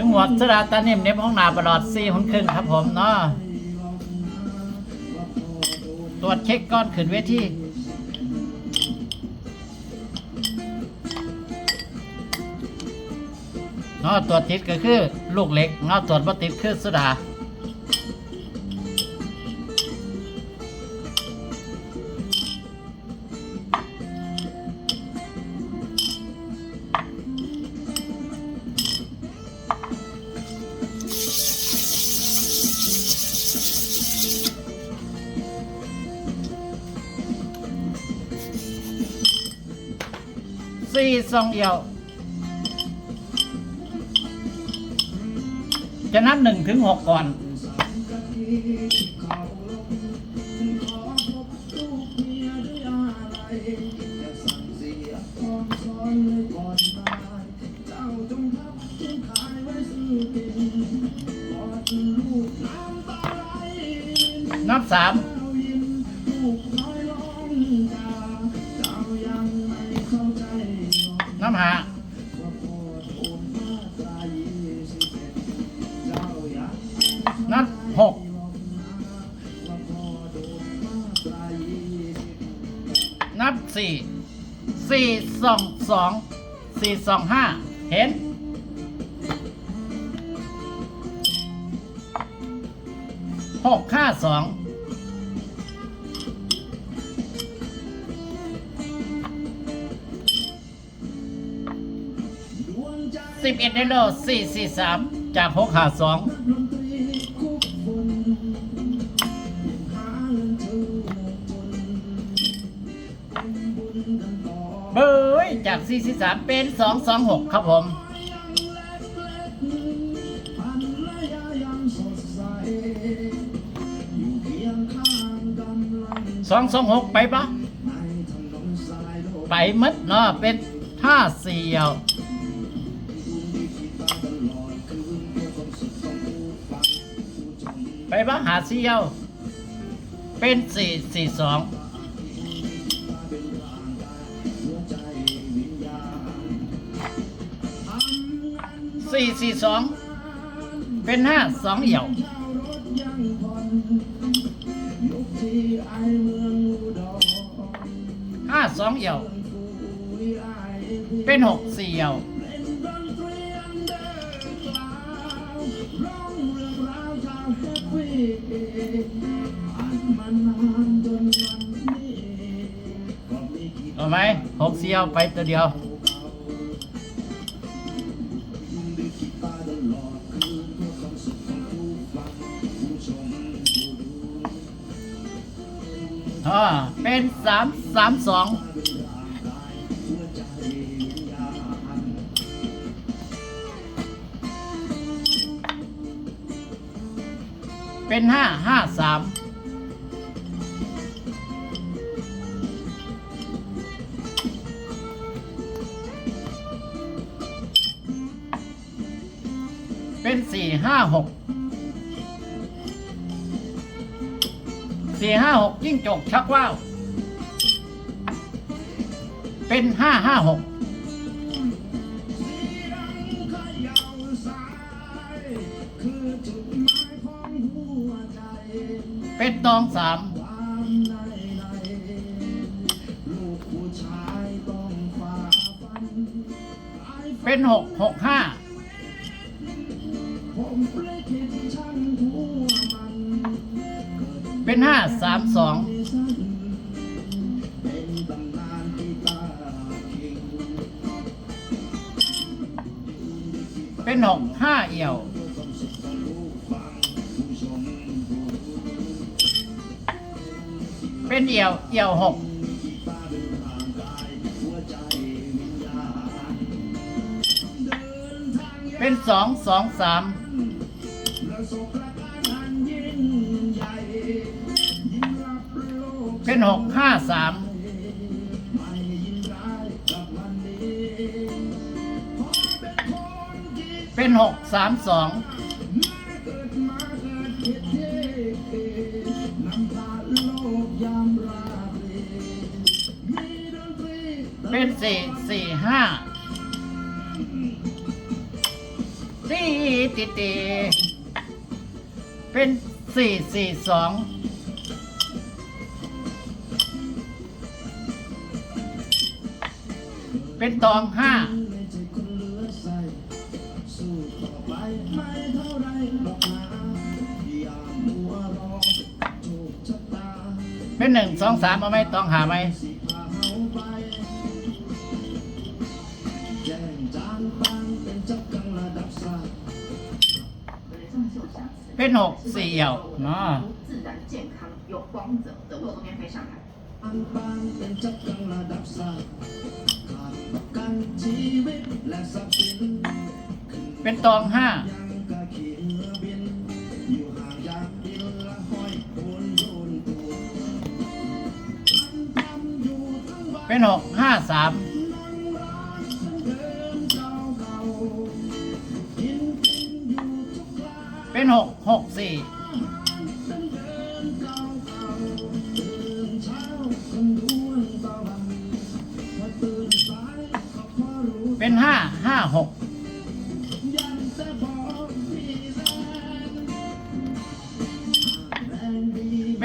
ถึงหมวดสดาตานิ่มเน็บห้องนาประหลอดซี่หนครึ่งครับผมเนาะตรวจเช็คก้อนขึ้นเวทีเนาะตรวจติดก็คือ ลูกเล็กเนาะตรวจบ่ติดคือสดา สี่ซองเดียว จะนับหนึ่งถึงหกก่อน นับสาม นับสี่สี่สองสองสี่สองห้าเห็น หกห้าสองสิบเอ็ดในโลสี่สี่สามจากหกห้าสอง สี่สี่สามเป็นสองสองหกครับผม สองสองหกไปปะไปมัดเนาะเป็นห้าเสี่ยวไปบ้าหาเสี่ยว เป็นสี่สี่สอง สี่สี่สองเป็นห้าสองเหี่ยวห้าสองเหี่ยว เป็นหกสี่เหี่ยวเอาไหมหกเสี่ยวไปตัวเดียว อ่าเป็นสามสามสองเป็นห้าห้าสามเป็นสี่ห้าหก สี่ห้าหกยิ่งจกชักว่าว เป็นห้าห้าหกเป็นตองสามเป็นหกหกห้าเป็นห้าสามสองเป็นหกห้าเอี่ยว เป็นเอี่ยวเอี่ยวหกเป็นสองสองสาม เป็นหกห้าสามเป็นหกสามสองเป็นสี่สี่ห้าตีตีตีเป็นสี่สี่สอง เป็นตองห้า ไม่ใช่คนเหลือใส่สู้ต่อไปไม่เท่าไรหรอกนะอย่ามัวรอโชคชะตา เป็นหนึ่งสองสามเอาไหมตองหาไหม สิพาเฮาไปแจ้งจานปังเป็นเจ้ากังระดับสา 郑秀祥此 เป็นหกสี่เอี่ยวเนาะ 自然健康有光泽的骆驼面飞上海。 เป็นเจ้ากันชีวิตและทรัพย์สินเป็นตองห้ายังกะขี่เรือบิน อยู่ห่างจากดินละห้อยโอนโยนตัวอันทำอยู่ทั้งวันเป็นหกห้าสามนั่งร้านเดิมเก่าเก่ากินกินอยู่ทุกร้าเป็นหกหกสี่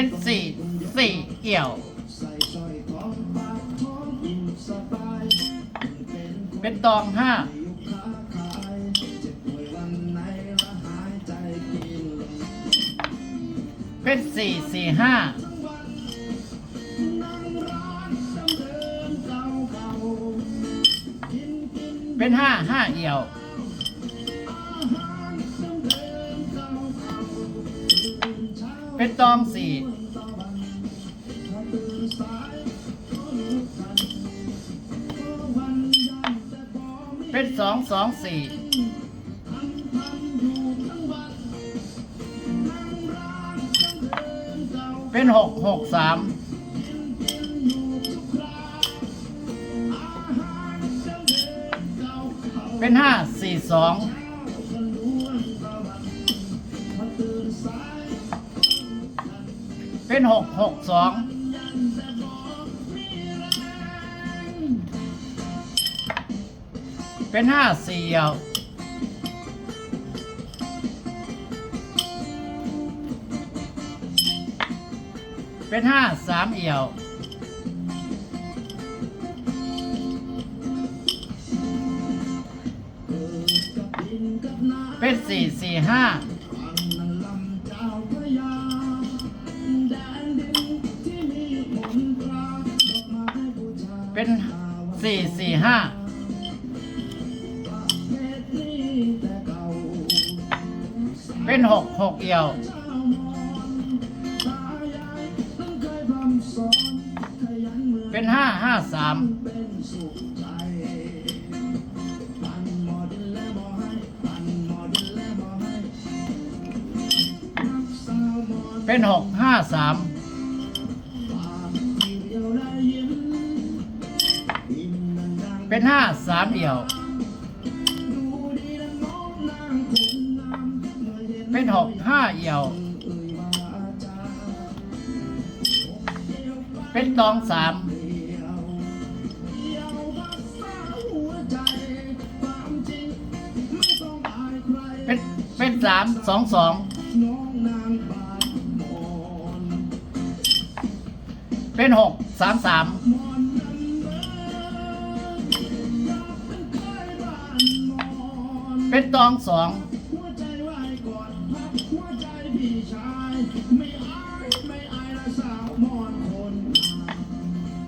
เป็นสี่สี่เอี่ยว เป็นตองห้าเป็นสี่สี่ห้าเป็นห้าห้าเอี่ยวเดิมๆเก่าๆตื่นเช้าเป็นตองสี่ เป็นสองสองสี่เป็นหกหกสามเป็นห้าสี่สองเป็นหกหกสอง เป็นห้าสี่เอี่ยว เป็นห้าสามเอี่ยว เป็นสี่สี่ห้าเป็นสี่สี่ห้า เป็นหกหกเอียว เป็นห้าห้าสามเป็นหกห้าสามเป็นห้าสามเอียว เป็นหกห้าเอี่ยว เป็นตองสามเป็นเป็นสามสองสองเป็นหกสามสามเป็นตองสอง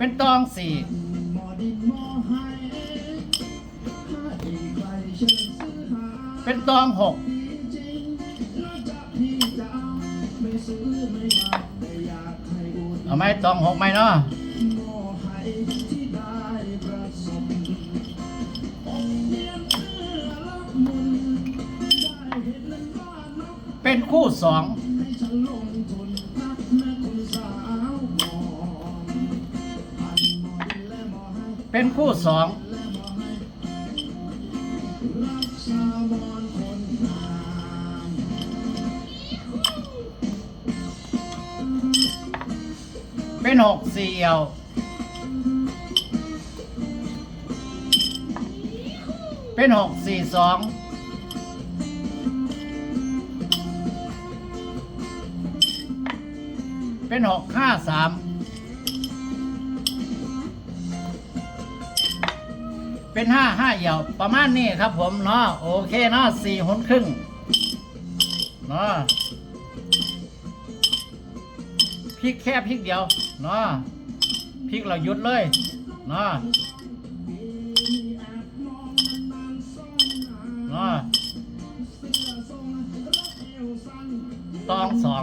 เป็นตองสี่เป็นตองหกเอาไหมตองหกไหมเนาะเป็นคู่สอง เป็นคู่สองเป็นหกเสี่ยว เป็นหกสี่สองเป็นหกห้าสาม เป็นห้าห้าเหี่ยวประมาณนี้ครับผมเนาะโอเคเนาะสี่หนครึ่งเนาะพริกแค่พริกเดียวเนาะพริกเราหยุดเลยเนาะเนาะตองสอง